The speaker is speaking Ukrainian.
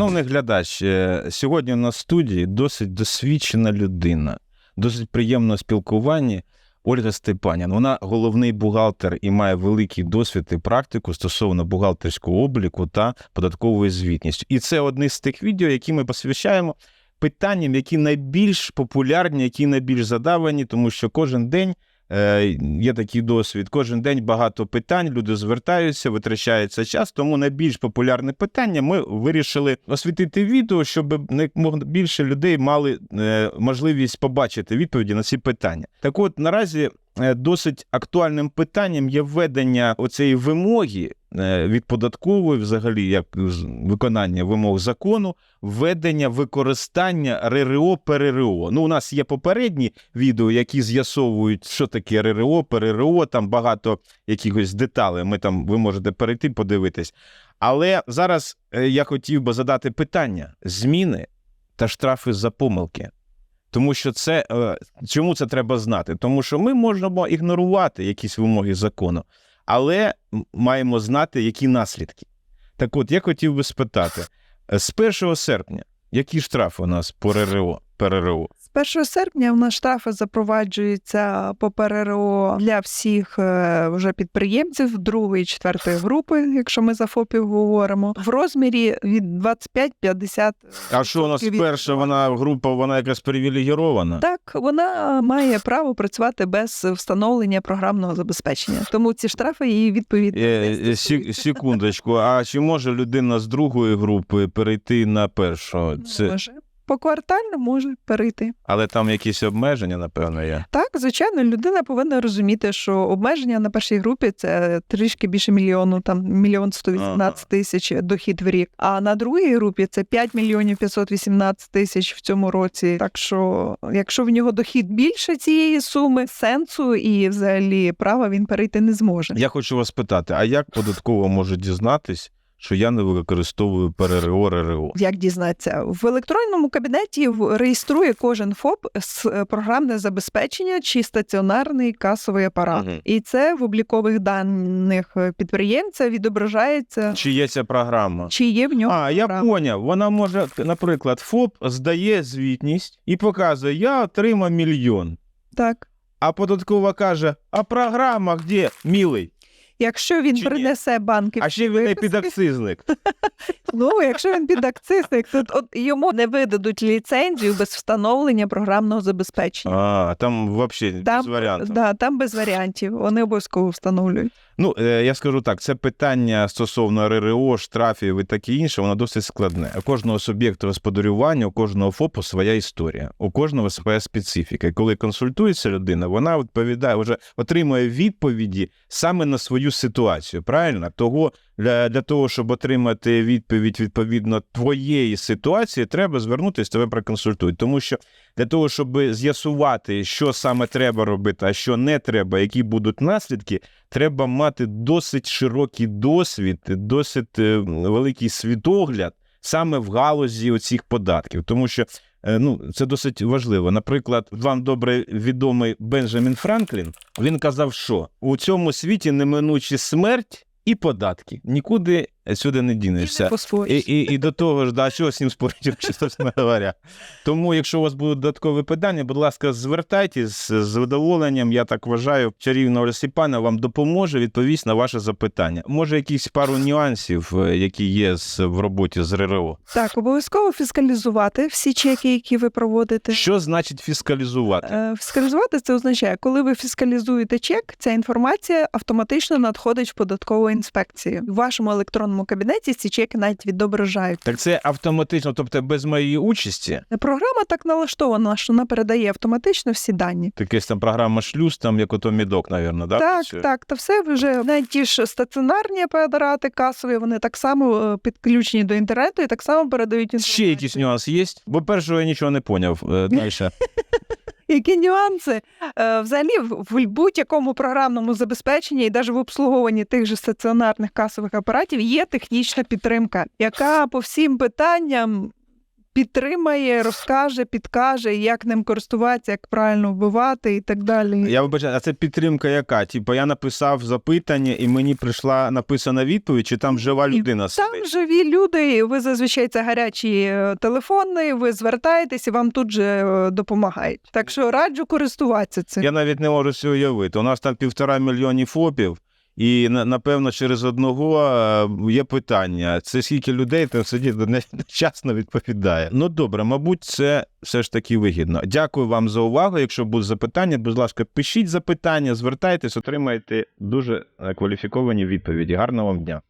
Шановний глядач, е, сьогодні у нас студії досить досвідчена людина, досить приємно спілкування. Ольга Степанян. Вона головний бухгалтер і має великий досвід і практику стосовно бухгалтерського обліку та податкової звітності. І це одне з тих відео, які ми посвящаємо питанням, які найбільш популярні, які найбільш задавані, тому що кожен день. Е, Є такий досвід. Кожен день багато питань, люди звертаються, витрачається час. Тому найбільш популярне питання ми вирішили освітити відео, щоб більше людей мали е, можливість побачити відповіді на ці питання. Так от наразі досить актуальним питанням є введення оцієї вимоги е, від податкової, взагалі, як виконання вимог закону, введення використання РРО ПРРО. Ну, у нас є попередні відео, які з'ясовують, що таке РРО, ПРРО, там багато якихось деталей. Ми там ви можете перейти, подивитись. Але зараз е, я хотів би задати питання: зміни та штрафи за помилки. Тому що це е, чому це треба знати? Тому що ми можемо ігнорувати якісь вимоги закону, але маємо знати, які наслідки. Так от, я хотів би спитати: е, з 1 серпня, які штрафи у нас по РРО, ПРРО? З 1 серпня у нас штрафи запроваджуються по ПРО для всіх е, вже підприємців другої, четвертої групи, якщо ми за ФОПів говоримо, в розмірі від 25-50. А що у нас перша вона група, вона якась привілегірована? Так, вона має право працювати без встановлення програмного забезпечення. Тому ці штрафи її відповідно. Е, е, секундочку, а чи може людина з другої групи перейти на першу? Це... Може. Поквартально може перейти. Але там якісь обмеження, напевно, є. Так, звичайно, людина повинна розуміти, що обмеження на першій групі це трішки більше мільйону, там мільйон 118 тисяч дохід в рік. А на другій групі це 5 мільйонів 518 тисяч в цьому році. Так що, якщо в нього дохід більше цієї суми, сенсу і взагалі права він перейти не зможе. Я хочу вас питати: а як податково може дізнатись, що я не використовую ПРРО, РРО? Як дізнатися в електронному кабінеті реєструє кожен ФОП з е, програмне забезпечення чи стаціонарний касовий апарат, Мгм. і це в облікових даних е, підприємця відображається, Чи є ця програма? чи є в нього А, я поняв. Вона може, наприклад, ФОП здає звітність і показує: я отримав мільйон. так. А податкова каже: а програма де, мілий? Якщо він Чи ні? принесе банки, А ще він не підакцизник. ну якщо він під підакцизник, то от йому не видадуть ліцензію без встановлення програмного забезпечення. А, там взагалі Там, без варіантів. Да, там без варіантів. Вони обов'язково встановлюють. Ну, е, я скажу так, це питання стосовно РРО, штрафів і таке інше, воно досить складне. У кожного суб'єкту господарювання, у кожного ФОПу своя історія, у кожного своя специфіка. І коли консультується людина, вона відповідає, вже отримує відповіді саме на свою ситуацію. Правильно? Того для, для того, щоб отримати відповідь відповідно твоєї ситуації, треба звернутися, тебе проконсультують. Тому що для того, щоб з'ясувати, що саме треба робити, а що не треба, які будуть наслідки, треба мати досить широкий досвід, досить е, великий світогляд саме в галузі оцих податків. Тому що е, ну, це досить важливо. Наприклад, вам добре відомий Бенджамін Франклін, він казав, що у цьому світі неминучі смерть і податки. Нікуди сюди не дінешся. І, і, і до того ж, да, що з ним спорити, чесно говоря. Тому, якщо у вас будуть додаткові питання, будь ласка, звертайтесь з задоволенням. Я так вважаю, чарівна Оля Степана вам допоможе відповість на ваше запитання. Може, якісь пару нюансів, е, які є в роботі з РРО. Так, обов'язково фіскалізувати всі чеки, які ви проводите. Що значить фіскалізувати? Е, Фіскалізувати це означає, коли ви фіскалізуєте чек, ця інформація автоматично надходить в податкову інспекцію. В вашому електронному кабінеті ці чеки навіть відображають. Так це автоматично, тобто без моєї участі. Програма так налаштована, що вона передає автоматично всі дані. Якась там програма шлюз, там як ото мідок, навірно, да? так, працює? так, та все вже навіть ті ж стаціонарні апарати касові, вони так само е, підключені до інтернету і так само передають інформацію. Ще якісь нюанси є? Бо першого я нічого не поняв. Е, Далі. Які нюанси? Е, Взагалі, в будь-якому програмному забезпеченні і навіть в обслуговуванні тих же стаціонарних касових апаратів є технічна підтримка, яка по всім питанням підтримає, розкаже, підкаже, як ним користуватися, як правильно вбивати і так далі. Я вибачаю, а це підтримка яка? Типу, я написав запитання, і мені прийшла написана відповідь, чи там жива людина Там живі люди, ви зазвичай це гарячі е, телефони, ви звертаєтесь і вам тут же е, допомагають. Так що раджу користуватися цим. Я навіть не можу уявити. У нас там півтора мільйоні ФОПів, і на- напевно через одного є питання: це скільки людей там сидіти не- нечасно відповідає. Ну добре, мабуть, це все ж таки вигідно. Дякую вам за увагу. Якщо будуть запитання, будь ласка, пишіть запитання, звертайтесь, отримайте дуже е, кваліфіковані відповіді. Гарного вам дня.